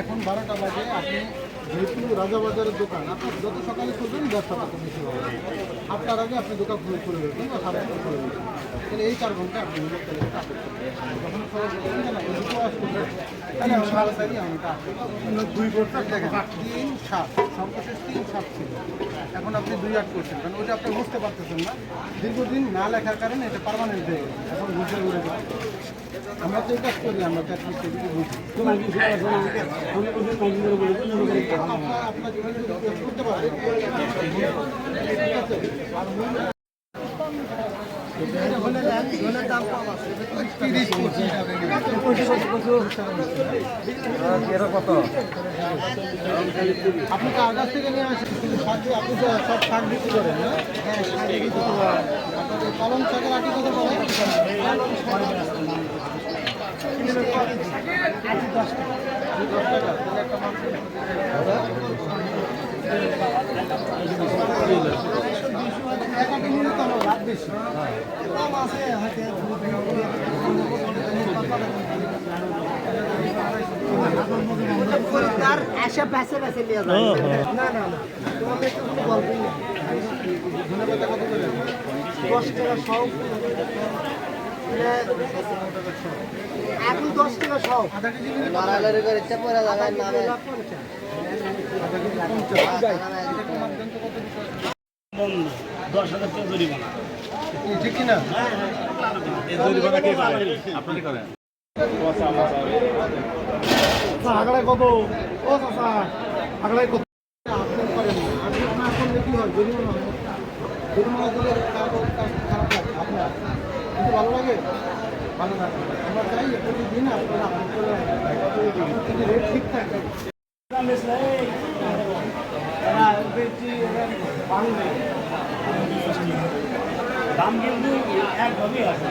এখন বারোটা বাজে, আপনি যেহেতু রাজাবাজারের দোকান আপনার যত সকালে খুলবেন ব্যবসা তত বেশি হবে। আগে আপনি দোকান খুলে খুলে দেবেন বা আটটা খুলে দেবেন এটা এখন আপনি দুই আট করছেন। কারণ ওইটা আপনি বুঝতে পারতেছেন না। দীর্ঘদিন না লেখার কারণে এটা পারমানেন্ট হয়ে গেছে। এখন উড়ে যাবে আমরা তো কাজ করি, আমরা তো একটু আপনার করতে পারে পঁচিশ আপনি তো আগাছ থেকে নিয়ে আসেন আপনি সব শাক বিক্রি করেন না পালং শাকের আটি কত করে দশ টাকা মাছ এক আটি নিলে তো আমার লাভ বেশি দাম আছে হাতে তার এসে বেছে বেছে নিয়ে যায়। না না না। তোমাদের তো কোনো গল্পই নেই ধন্যবাদ কত করে দশ টাকা সব। এখন দশ টাকা সব আধা কেজি নিলে বাড়ালে করে পরে লাগাই নামে আধা কেজি পঞ্চাশ এটা তোমার দেন তো কত দিতে বন্ধ দশ হাজার টাকা জরিমানা। ঠিক কিনা? আগড়ায় কত ও চাচা আগড়ায় কত আপনি করেন না আপনি না করলে কি হয় জরিমানা হয় জরিমানা দিলে কারও খারাপ লাগে আপনার কিন্তু ভালো লাগে ভালো লাগে আমরা চাই প্রতিদিন আপনারা আপনি রেট ঠিক থাকে। দাম কিন্তু একভাবেই আছে